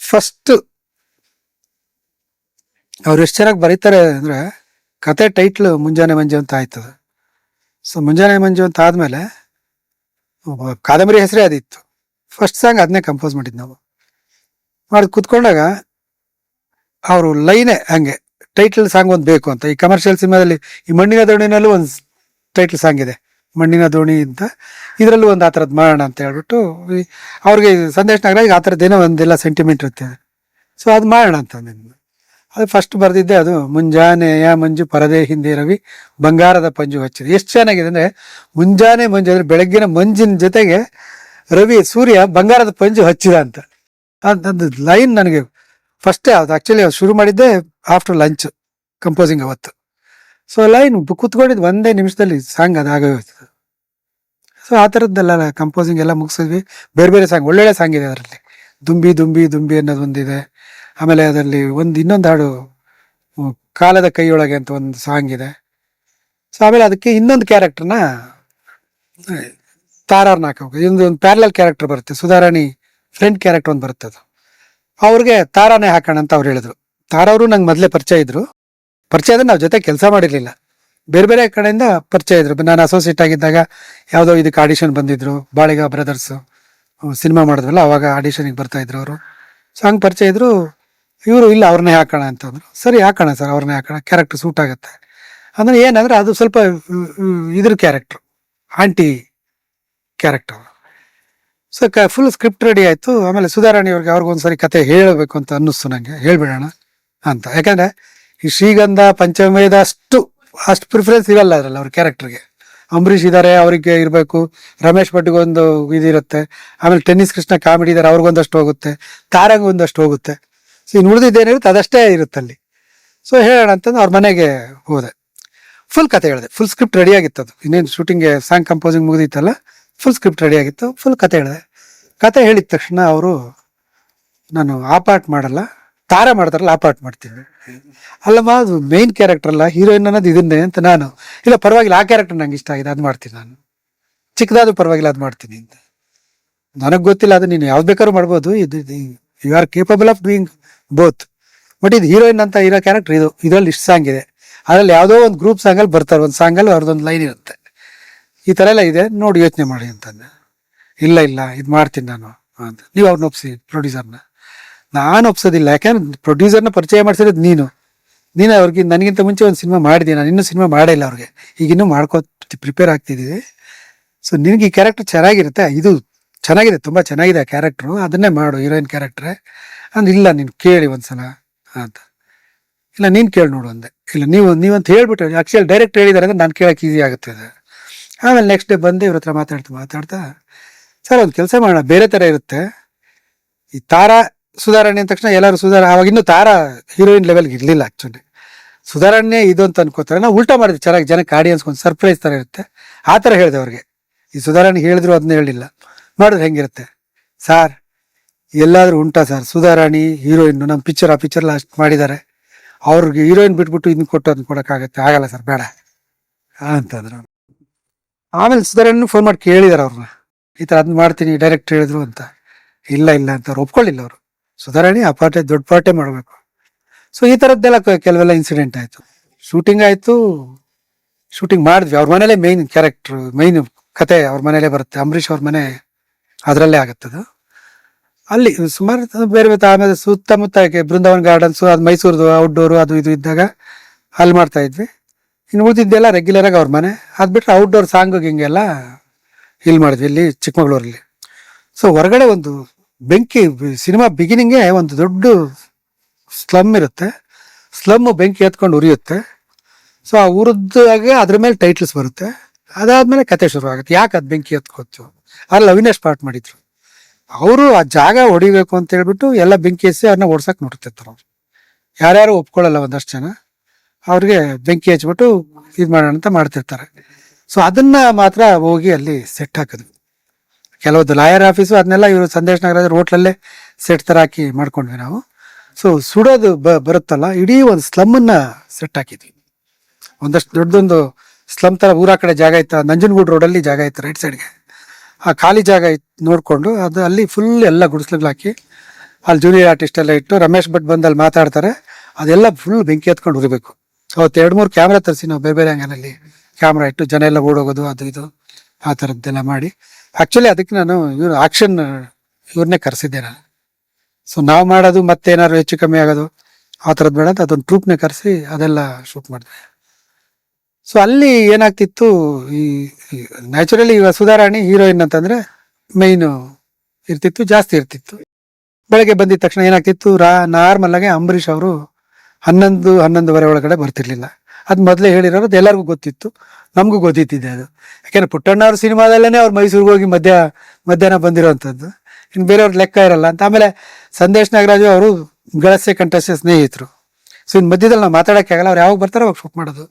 A: ಫಸ್ಟ್ ಅವ್ರು ಎಷ್ಟು ಚೆನ್ನಾಗಿ ಬರೀತಾರೆ ಅಂದ್ರೆ ಕತೆ ಟೈಟ್ಲ್ ಮುಂಜಾನೆ ಮಂಜು ಅಂತ ಆಯ್ತದ. ಸೊ ಮುಂಜಾನೆ ಮಂಜು ಅಂತ ಆದಮೇಲೆ ಕಾದಂಬರಿ ಹೆಸರೇ ಅದಿತ್ತು. ಫಸ್ಟ್ ಸಾಂಗ್ ಅದನ್ನೇ ಕಂಪೋಸ್ ಮಾಡಿದ್ದು ನಾವು. ಮಾಡಿ ಕುತ್ಕೊಂಡಾಗ ಅವರು ಲೈನೇ ಹಂಗೆ ಟೈಟಲ್ ಸಾಂಗ್ ಒಂದು ಬೇಕು ಅಂತ. ಈ ಕಮರ್ಷಿಯಲ್ ಸಿನಿಮಾದಲ್ಲಿ ಈ ಮಣ್ಣಿನ ದೋಣಿನಲ್ಲೂ ಒಂದು ಟೈಟಲ್ ಸಾಂಗ್ ಇದೆ. ಮಣ್ಣಿನ ದೋಣಿ ಅಂತ. ಇದರಲ್ಲೂ ಒಂದು ಆ ಥರದ್ದು ಮಾಡೋಣ ಅಂತ ಹೇಳ್ಬಿಟ್ಟು ಅವ್ರಿಗೆ ಸಂದೇಶ ನಗರ ಆ ಏನೋ ಒಂದೆಲ್ಲ ಸೆಂಟಿಮೆಂಟ್ ಇರುತ್ತೆ ಸೊ ಅದು ಮಾಡೋಣ ಅಂತ. ಅದು ಫಸ್ಟ್ ಬರೆದಿದ್ದೆ, ಅದು ಮುಂಜಾನೆಯ ಮಂಜು ಪರದೆ ಹಿಂದೆ ರವಿ ಬಂಗಾರದ ಪಂಜು ಹಚ್ಚಿದೆ. ಎಷ್ಟು ಚೆನ್ನಾಗಿದೆ ಅಂದ್ರೆ ಮುಂಜಾನೆ ಮಂಜು ಅಂದ್ರೆ ಬೆಳಗ್ಗಿನ ಮಂಜಿನ ಜೊತೆಗೆ ರವಿ, ಸೂರ್ಯ ಬಂಗಾರದ ಪಂಜು ಹಚ್ಚಿದ ಅಂತ. ಅದು ಲೈನ್ ನನಗೆ ಫಸ್ಟೇ ಅದು ಆಕ್ಚುಲಿ ಶುರು ಮಾಡಿದ್ದೆ ಆಫ್ಟರ್ ಲಂಚ್ ಕಂಪೋಸಿಂಗ್ ಅವತ್ತು. ಸೊ ಲೈನ್ ಕೂತ್ಕೊಂಡಿದ್ದು ಒಂದೇ ನಿಮಿಷದಲ್ಲಿ ಸಾಂಗ್ ಅದಾಗೋಯ್ತು. ಸೊ ಆ ಥರದ್ದೆಲ್ಲ ಕಂಪೋಸಿಂಗ್ ಎಲ್ಲ ಮುಗಿಸಿದ್ವಿ. ಬೇರೆ ಬೇರೆ ಸಾಂಗ್ ಒಳ್ಳೊಳ್ಳೆ ಸಾಂಗ್ ಇದೆ ಅದರಲ್ಲಿ. ದುಂಬಿ ದುಂಬಿ ದುಂಬಿ ಅನ್ನೋದು ಒಂದಿದೆ. ಆಮೇಲೆ ಅದರಲ್ಲಿ ಒಂದು ಇನ್ನೊಂದು ಹಾಡು ಕಾಲದ ಕೈಯೊಳಗೆ ಅಂತ ಒಂದು ಸಾಂಗ್ ಇದೆ. ಸೊ ಆಮೇಲೆ ಅದಕ್ಕೆ ಇನ್ನೊಂದು ಕ್ಯಾರೆಕ್ಟರ್ನ ತಾರಾರ್ನ ಹಾಕಬೇಕು ಇನ್ನೊಂದು ಒಂದು ಪ್ಯಾರಲಲ್ ಕ್ಯಾರೆಕ್ಟರ್ ಬರುತ್ತೆ, ಸುಧಾರಾಣಿ ಫ್ರೆಂಡ್ ಕ್ಯಾರೆಕ್ಟರ್ ಒಂದು ಬರುತ್ತೆ ಅದು. ಅವ್ರಿಗೆ ತಾರಾನೇ ಹಾಕೋಣ ಅಂತ ಅವ್ರು ಹೇಳಿದ್ರು. ತಾರವರು ನಂಗೆ ಮೊದಲೇ ಪರಿಚಯ ಇದ್ರು. ಪರಿಚಯ ಅಂದ್ರೆ ನಾವು ಜೊತೆ ಕೆಲಸ ಮಾಡಿರಲಿಲ್ಲ. ಬೇರೆ ಬೇರೆ ಕಡೆಯಿಂದ ಪರಿಚಯ ಇದ್ರು. ನಾನು ಅಸೋಸಿಯೇಟ್ ಆಗಿದ್ದಾಗ ಯಾವುದೋ ಇದಕ್ಕೆ ಆಡಿಷನ್ ಬಂದಿದ್ರು, ಬಾಳಿಗ ಬ್ರದರ್ಸ್ ಸಿನಿಮಾ ಮಾಡಿದ್ರಲ್ಲ ಅವಾಗ ಆಡಿಷನ್ಗೆ ಬರ್ತಾ ಇದ್ರು ಅವರು. ಸೊ ಹಂಗೆ ಪರಿಚಯ ಇದ್ರು. ಇವರು ಇಲ್ಲ, ಅವ್ರನ್ನೇ ಹಾಕೋಣ ಅಂತಂದ್ರು. ಸರಿ, ಹಾಕೋಣ ಸರ್, ಅವ್ರನ್ನೇ ಹಾಕೋಣ. ಕ್ಯಾರೆಕ್ಟರ್ ಸೂಟ್ ಆಗುತ್ತೆ. ಅಂದ್ರೆ ಏನಂದ್ರೆ ಅದು ಸ್ವಲ್ಪ, ಇದ್ರ ಕ್ಯಾರೆಕ್ಟ್ರು ಆಂಟಿ ಕ್ಯಾರೆಕ್ಟರ್ ಸೊ ಕ ಫುಲ್ ಸ್ಕ್ರಿಪ್ಟ್ ರೆಡಿ ಆಯ್ತು. ಆಮೇಲೆ ಸುಧಾರಾಣಿ ಅವ್ರಿಗೆ ಅವ್ರಿಗೊಂದ್ಸರಿ ಕತೆ ಹೇಳಬೇಕು ಅಂತ ಅನ್ನಿಸ್ತು ನನಗೆ ಹೇಳ್ಬಿಡೋಣ ಅಂತ. ಯಾಕಂದರೆ ಈ ಶ್ರೀಗಂಧ ಪಂಚಮೇದ ಅಷ್ಟು ಅಷ್ಟು ಪ್ರಿಫರೆನ್ಸ್ ಇರಲ್ಲ ಅದರಲ್ಲಿ ಅವ್ರ ಕ್ಯಾರೆಕ್ಟರ್ಗೆ ಅಂಬರೀಷ್ ಇದ್ದಾರೆ ಅವರಿಗೆ ಇರಬೇಕು. ರಮೇಶ್ ಭಟ್ಗೊಂದು ಇದಿರುತ್ತೆ. ಆಮೇಲೆ ಟೆನ್ನಿಸ್ ಕೃಷ್ಣ ಕಾಮಿಡಿ ಇದ್ದಾರೆ ಅವ್ರಿಗೊಂದಷ್ಟು ಹೋಗುತ್ತೆ. ತಾರಂಗ್ ಒಂದಷ್ಟು ಹೋಗುತ್ತೆ. ಸೊ ಇನ್ನು ಉಳಿದಿದ್ದೇನಿರುತ್ತೆ ಅದಷ್ಟೇ ಇರುತ್ತೆ ಅಲ್ಲಿ ಸೊ ಹೇಳೋಣ ಅಂತಂದು ಅವ್ರ ಮನೆಗೆ ಹೋದೆ. ಫುಲ್ ಕತೆ ಹೇಳಿದೆ. ಫುಲ್ ಸ್ಕ್ರಿಪ್ಟ್ ರೆಡಿ ಆಗಿತ್ತು ಅದು. ಇನ್ನೇನು ಶೂಟಿಂಗ್ಗೆ ಸಾಂಗ್ ಕಂಪೋಸಿಂಗ್ ಮುಗಿದಿತ್ತಲ್ಲ ಫುಲ್ ಸ್ಕ್ರಿಪ್ಟ್ ರೆಡಿ ಆಗಿತ್ತು ಫುಲ್ ಕತೆ ಹೇಳಿದೆ. ಕತೆ ಹೇಳಿದ ತಕ್ಷಣ ಅವರು, ನಾನು ಆ ಪಾರ್ಟ್ ಮಾಡಲ್ಲ, ತಾರ ಮಾಡ್ತಾರಲ್ಲ ಆ ಪಾರ್ಟ್ ಮಾಡ್ತೀನಿ. ಅಲ್ಲಮ್ಮ, ಅದು ಮೇನ್ ಕ್ಯಾರೆಕ್ಟರ್ ಅಲ್ಲ ಹೀರೋಯಿನ್ ಅನ್ನೋದು ಇದನ್ನೇ ಅಂತ ನಾನು. ಇಲ್ಲ, ಪರವಾಗಿಲ್ಲ, ಆ ಕ್ಯಾರೆಕ್ಟರ್ ನಂಗೆ ಇಷ್ಟ ಆಗಿದೆ, ಅದು ಮಾಡ್ತೀನಿ ನಾನು. ಚಿಕ್ಕದಾದ್ರೂ ಪರವಾಗಿಲ್ಲ, ಅದು ಮಾಡ್ತೀನಿ ಅಂತ. ನನಗೆ ಗೊತ್ತಿಲ್ಲ, ಅದು ನೀನು ಯಾವ್ದು ಬೇಕಾದ್ರೂ ಮಾಡ್ಬೋದು. ಇದು you are capable of doing both but ಇದು ಹೀರೋಯಿನ್ ಅಂತ ಇರೋ ಕ್ಯಾರೆಕ್ಟರ್ ಇದು, ಇದರಲ್ಲಿ ಇಷ್ಟು ಸಾಂಗ್ ಇದೆ. ಅದರಲ್ಲಿ ಯಾವುದೋ ಒಂದು ಗ್ರೂಪ್ ಸಾಂಗಲ್ಲಿ ಬರ್ತಾರೆ, ಒಂದು ಸಾಂಗಲ್ಲಿ ಅವ್ರದ್ದೊಂದು ಲೈನ್ ಇರುತ್ತೆ. ಈ ಥರ ಎಲ್ಲ ಇದೆ, ನೋಡಿ ಯೋಚನೆ ಮಾಡಿ ಅಂತಂದೆ. ಇಲ್ಲ ಇಲ್ಲ, ಇದು ಮಾಡ್ತೀನಿ ನಾನು ಅಂತ. ನೀವು ಅವ್ರನ್ನ ಒಪ್ಸಿ ಪ್ರೊಡ್ಯೂಸರ್ನ ನಾನು ಒಪ್ಸೋದಿಲ್ಲ, ಯಾಕಂದ್ರೆ ಪ್ರೊಡ್ಯೂಸರ್ನ ಪರಿಚಯ ಮಾಡಿಸಿರೋದು ನೀನು. ನೀನು ಅವ್ರಿಗೆ, ನನಗಿಂತ ಮುಂಚೆ ಒಂದು ಸಿನಿಮಾ ಮಾಡಿದೆ ನಾನು ಇನ್ನೂ ಸಿನಿಮಾ ಮಾಡಿಲ್ಲ ಅವ್ರಿಗೆ. ಈಗ ಇನ್ನೂ ಮಾಡ್ಕೋ ಪ್ರಿಪೇರ್ ಆಗ್ತಿದ್ದೀವಿ ಸೊ ನಿನಗೆ ಈ ಕ್ಯಾರೆಕ್ಟರ್ ಚೆನ್ನಾಗಿರುತ್ತೆ, ಇದು ಚೆನ್ನಾಗಿದೆ, ತುಂಬ ಚೆನ್ನಾಗಿದೆ ಆ ಕ್ಯಾರೆಕ್ಟ್ರು ಅದನ್ನೇ ಮಾಡು ಹೀರೋಯಿನ್ ಕ್ಯಾರೆಕ್ಟ್ರೆ ಅಂದ್ರೆ ಇಲ್ಲ, ನೀನು ಕೇಳಿ ಒಂದ್ಸಲ ಅಂತ. ಇಲ್ಲ, ನೀನು ಕೇಳಿ ನೋಡು, ಅಂದೆ. ಇಲ್ಲ, ನೀವು, ನೀವಂತ ಹೇಳ್ಬಿಟ್ಟು ಆಕ್ಚುಲಿ ಡೈರೆಕ್ಟ್ ಹೇಳಿದ್ದಾರೆ ಅಂದ್ರೆ ನಾನು ಕೇಳೋಕೆ ಈಸಿ ಆಗುತ್ತೆ ಅದು. ಆಮೇಲೆ ನೆಕ್ಸ್ಟ್ ಡೇ ಬಂದು ಇವ್ರ ಹತ್ರ ಮಾತಾಡ್ತಾ ಮಾತಾಡ್ತಾ, ಸರ್, ಒಂದು ಕೆಲಸ ಮಾಡೋಣ, ಬೇರೆ ಥರ ಇರುತ್ತೆ. ಈ ತಾರಾ ಸುಧಾರಣೆ ಅಂದ ತಕ್ಷಣ ಎಲ್ಲರೂ ಸುಧಾರ ಅವಾಗ ಇನ್ನೂ ತಾರಾ ಹೀರೋಯಿನ್ ಲೆವೆಲ್ಗೆ ಇರಲಿಲ್ಲ ಆ್ಯಕ್ಚುಲಿ ಸುಧಾರಣೆ ಇದು ಅಂತ ಅನ್ಕೋತಾರೆ. ನಾವು ಉಲ್ಟಾ ಮಾಡಿದ್ವಿ, ಚೆನ್ನಾಗಿ ಜನಕ್ಕೆ ಆಡಿಯನ್ಸ್ ಒಂದು ಸರ್ಪ್ರೈಸ್ ಥರ ಇರುತ್ತೆ. ಆ ಥರ ಹೇಳಿದೆ ಅವ್ರಿಗೆ. ಈ ಸುಧಾರಣೆ ಹೇಳಿದ್ರು ಅದನ್ನ ಹೇಳಿಲ್ಲ. ಮಾಡಿದ್ರೆ ಹೆಂಗಿರುತ್ತೆ? ಸಾರ್ ಎಲ್ಲಾದ್ರೂ ಉಂಟಾ ಸರ್. ಸುಧಾರಾಣಿ, ಹೀರೋಯಿನ್ ನಮ್ಮ ಪಿಕ್ಚರ್ ಆ ಪಿಕ್ಚರ್ ಲಾಸ್ಟ್ ಮಾಡಿದ್ದಾರೆ. ಅವ್ರಿಗೆ ಹೀರೋಯಿನ್ ಬಿಟ್ಬಿಟ್ಟು ಇದನ್ನ ಕೊಟ್ಟು ಅದನ್ನ ಕೊಡೋಕ್ಕಾಗತ್ತೆ. ಆಗಲ್ಲ ಸರ್, ಬೇಡ. ಅಂತಂದ್ರು. ಆಮೇಲೆ ಸುಧಾರಾಣಿ ಫೋನ್ ಮಾಡಿ ಕೇಳಿದಾರೆ ಅವ್ರನ್ನ. ಈ ಥರ ಅದನ್ನ ಮಾಡ್ತೀನಿ ಡೈರೆಕ್ಟ್ ಹೇಳಿದ್ರು ಅಂತ. ಇಲ್ಲ ಇಲ್ಲ ಅಂತ ಅವ್ರು ಒಪ್ಕೊಳ್ಳಿಲ್ಲ ಅವರು. ಸುಧಾರಾಣಿ ಆ ಪಾರ್ಟೆ ದೊಡ್ಡ ಪಾರ್ಟೆ ಮಾಡಬೇಕು. ಸೊ ಈ ಥರದ್ದೆಲ್ಲ ಕೆಲವೆಲ್ಲ ಇನ್ಸಿಡೆಂಟ್ ಆಯಿತು. ಶೂಟಿಂಗ್ ಆಯಿತು. ಶೂಟಿಂಗ್ ಮಾಡಿದ್ವಿ. ಅವ್ರ ಮನೇಲೆ ಮೇಯ್ನ್ ಕ್ಯಾರೆಕ್ಟ್ರು ಮೇಯ್ನ್ ಕತೆ ಅವ್ರ ಮನೇಲೆ ಬರುತ್ತೆ. ಅಂಬರೀಷ್ ಅವ್ರ ಮನೆ ಅದರಲ್ಲೇ ಆಗುತ್ತದು. ಅಲ್ಲಿ ಸುಮಾರು ಬೇರೆ ಬೇರೆ ಆಮೇಲೆ ಸುತ್ತಮುತ್ತ ಬೃಂದಾವನ್ ಗಾರ್ಡನ್ಸು ಅದು ಮೈಸೂರದು ಔಟ್ಡೋರು ಅದು ಇದು ಇದ್ದಾಗ ಅಲ್ಲಿ ಮಾಡ್ತಾ ಇದ್ವಿ. ಇನ್ನು ಉಳಿದಿದ್ದೆಲ್ಲ ರೆಗ್ಯುಲರ್ ಆಗಿ ಅವ್ರ ಮನೆ. ಅದು ಬಿಟ್ಟರೆ ಔಟ್ಡೋರ್ ಸಾಂಗ್ ಹಿಂಗೆಲ್ಲ ಇಲ್ಲಿ ಮಾಡಿದ್ವಿ, ಇಲ್ಲಿ ಚಿಕ್ಕಮಗಳೂರಲ್ಲಿ. ಸೊ ಹೊರಗಡೆ ಒಂದು ಬೆಂಕಿ ಸಿನಿಮಾ ಬಿಗಿನಿಂಗೇ ಒಂದು ದೊಡ್ಡ ಸ್ಲಮ್ ಇರುತ್ತೆ. ಸ್ಲಮ್ ಬೆಂಕಿ ಎತ್ಕೊಂಡು ಉರಿಯುತ್ತೆ. ಸೊ ಆ ಉರಿದಾಗೆ ಅದ್ರ ಮೇಲೆ ಟೈಟ್ಲ್ಸ್ ಬರುತ್ತೆ. ಅದಾದ್ಮೇಲೆ ಕತೆ ಶುರು ಆಗುತ್ತೆ ಯಾಕೆ ಅದು ಬೆಂಕಿ ಎತ್ಕೋತು ಅಲ್ಲಿ ಅವಿನಾಶ್ ಪಾರ್ಟ್ ಮಾಡಿದ್ರು. ಅವರು ಆ ಜಾಗ ಹೊಡಿಬೇಕು ಅಂತ ಹೇಳ್ಬಿಟ್ಟು ಎಲ್ಲ ಬೆಂಕಿ ಹಚ್ಚಿ ಅದನ್ನ ಓಡ್ಸಕ್ ನೋಡ್ತಿರ್ತಾರೆ ಅವ್ರು. ಯಾರ್ಯಾರು ಒಪ್ಕೊಳ್ಳಲ್ಲ ಒಂದಷ್ಟು ಜನ ಅವ್ರಿಗೆ ಬೆಂಕಿ ಹಚ್ಬಿಟ್ಟು ಇದು ಮಾಡೋಣ ಅಂತ ಮಾಡ್ತಿರ್ತಾರೆ. ಸೊ ಅದನ್ನ ಮಾತ್ರ ಹೋಗಿ ಅಲ್ಲಿ ಸೆಟ್ ಹಾಕಿದ್ವಿ ಕೆಲವೊಂದು ಲಾಯರ್ ಆಫೀಸು ಅದನ್ನೆಲ್ಲ ಇವರು ಸಂದೇಶ್ ನಗರ ರೋಟ್ಲಲ್ಲೇ ಸೆಟ್ ಥರ ಹಾಕಿ ಮಾಡ್ಕೊಂಡ್ವಿ ನಾವು. ಸೊ ಸುಡೋದು ಬ, ಬರುತ್ತಲ್ಲ, ಇಡೀ ಒಂದು ಸ್ಲಮ್ಮನ್ನ ಸೆಟ್ ಹಾಕಿದ್ವಿ. ಒಂದಷ್ಟು ದೊಡ್ಡದೊಂದು ಸ್ಲಮ್ ತರ ಊರ ಕಡೆ ಜಾಗ ಇತ್ತು, ನಂಜನಗೂಡು ರೋಡಲ್ಲಿ ಜಾಗ ಇತ್ತು ರೈಟ್ ಸೈಡ್ಗೆ ಆ ಖಾಲಿ ಜಾಗ ಇತ್ತು ನೋಡಿಕೊಂಡು ಅದು ಅಲ್ಲಿ ಫುಲ್ ಎಲ್ಲ ಗುಡಿಸ್ಲುಗಳು ಹಾಕಿ, ಅಲ್ಲಿ ಜೂನಿಯರ್ ಆರ್ಟಿಸ್ಟ್ ಎಲ್ಲ ಇಟ್ಟು ರಮೇಶ್ ಭಟ್ ಬಂದಲ್ಲಿ ಮಾತಾಡ್ತಾರೆ. ಅದೆಲ್ಲ ಫುಲ್ ಬೆಂಕಿ ಹತ್ಕೊಂಡು ಉರಿಬೇಕು. ಅವತ್ತು ಎರಡು ಮೂರು ಕ್ಯಾಮ್ರಾ ತರಿಸಿ ನಾವು ಬೇರೆ ಬೇರೆ ಅಂಗನಲ್ಲಿ ಕ್ಯಾಮ್ರಾ ಇಟ್ಟು ಜನ ಎಲ್ಲ ಓಡೋಗೋದು, ಅದು ಇದು, ಆ ಥರದ್ದೆಲ್ಲ ಮಾಡಿ. ಆ್ಯಕ್ಚುಲಿ ಅದಕ್ಕೆ ನಾನು ಇವ್ರು ಆಕ್ಷನ್ ಇವ್ರನ್ನೇ ಕರೆಸಿದ್ದೆ ನಾನು. ಸೊ ನಾವು ಮಾಡೋದು ಮತ್ತೇನಾದ್ರು ಹೆಚ್ಚು ಕಮ್ಮಿ ಆಗೋದು, ಆ ಥರದ್ದು ಬೇಡ ಅದೊಂದು ಟ್ರೂಪ್ನೇ ಕರೆಸಿ ಅದೆಲ್ಲ ಶೂಟ್ ಮಾಡಿದೆ. ಸೊ ಅಲ್ಲಿ ಏನಾಗ್ತಿತ್ತು? ಈ ನ್ಯಾಚುರಲಿ ಈಗ ಸುಧಾರಾಣಿ ಹೀರೋಯಿನ್ ಅಂತಂದ್ರೆ ಮೈನು ಇರ್ತಿತ್ತು, ಜಾಸ್ತಿ ಇರ್ತಿತ್ತು. ಬೆಳಗ್ಗೆ ಬಂದಿದ ತಕ್ಷಣ ಏನಾಗ್ತಿತ್ತು? ರಾ ನಾರ್ಮಲ್ ಆಗಿ ಅಂಬರೀಷ್ ಅವರು ಹನ್ನೊಂದು, ಹನ್ನೊಂದುವರೆ ಒಳಗಡೆ ಬರ್ತಿರ್ಲಿಲ್ಲ. ಅದು ಮೊದಲೇ ಹೇಳಿರೋದು ಎಲ್ಲರಿಗೂ ಗೊತ್ತಿತ್ತು. ನಮಗೂ ಗೊತ್ತಿತ್ತಿದೆ ಅದು. ಯಾಕೆಂದ್ರೆ ಪುಟ್ಟಣ್ಣ ಅವ್ರ ಸಿನಿಮಾದಲ್ಲೇ ಅವ್ರು ಮೈಸೂರಿಗೆ ಹೋಗಿ ಮಧ್ಯ, ಮಧ್ಯಾಹ್ನ ಬಂದಿರೋವಂಥದ್ದು ಇನ್ನು ಬೇರೆಯವ್ರ ಲೆಕ್ಕ ಇರಲ್ಲ ಅಂತ. ಆಮೇಲೆ ಸಂದೇಶ್ ನಾಗರಾಜು ಅವರು ಗಳಸೆ ಕಂಠಸ್ಯ ಸ್ನೇಹಿತರು. ಸೊ ಇನ್ನು ಮಧ್ಯದಲ್ಲಿ ನಾವು ಮಾತಾಡೋಕ್ಕಾಗಲ್ಲ ಅವ್ರು ಯಾವಾಗ ಬರ್ತಾರೋ ಅವಾಗ ಶೂಟ್ ಮಾಡೋದು.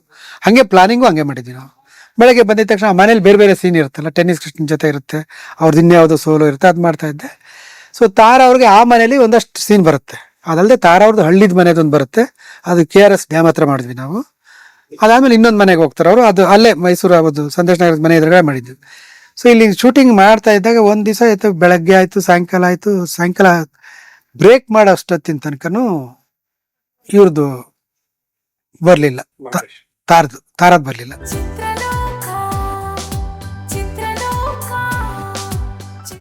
A: ಹಾಗೆ ಪ್ಲಾನಿಂಗು ಹಂಗೆ ಮಾಡಿದ್ವಿ ನಾವು. ಬೆಳಗ್ಗೆ ಬಂದಿದ ತಕ್ಷಣ ಮನೇಲಿ ಬೇರೆ ಬೇರೆ ಸೀನ್ ಇರುತ್ತಲ್ಲ ಟೆನ್ನಿಸ್ ಕೃಷ್ಣನ್ ಜೊತೆ ಇರುತ್ತೆ, ಅವ್ರದ್ದು ಇನ್ಯಾವುದೋ ಸೋಲೋ ಇರುತ್ತೆ, ಅದು ಮಾಡ್ತಾ ಇದ್ದೆ. ಸೊ ತಾರ ಅವ್ರಿಗೆ ಆ ಮನೇಲಿ ಒಂದಷ್ಟು ಸೀನ್ ಬರುತ್ತೆ. ಅದಲ್ಲದೆ ತಾರ ಅವ್ರದ್ದು ಹಳ್ಳಿದ ಮನೆದೊಂದು ಬರುತ್ತೆ. ಅದು ಕೆ ಆರ್ ಎಸ್ ಡ್ಯಾಮ್ ಹತ್ರ ಮಾಡಿದ್ವಿ ನಾವು. ಅದಾದ್ಮೇಲೆ ಇನ್ನೊಂದು ಮನೆಗೆ ಹೋಗ್ತಾರೆ ಅವರು. ಅದು ಅಲ್ಲೇ ಮೈಸೂರು ಆಗೋದು ಸಂದೇಶ್ ನಗರದ ಮನೆ ಎದುರುಗಡೆ ಮಾಡಿದ್ವಿ ಸೊ ಇಲ್ಲಿ ಶೂಟಿಂಗ್ ಮಾಡ್ತಾ ಇದ್ದಾಗ ಒಂದು ದಿವಸ ಆಯಿತು, ಬೆಳಗ್ಗೆ ಆಯಿತು, ಸಾಯಂಕಾಲ ಆಯಿತು, ಸಾಯಂಕಾಲ ಬ್ರೇಕ್ ಮಾಡೋ ಅಷ್ಟೊತ್ತಿನ ತನಕನೂ ಇವ್ರದ್ದು ಬರ್ಲಿಲ್ಲ. ತಾರದು ತಾರದ್ ಬರ್ಲಿಲ್ಲ.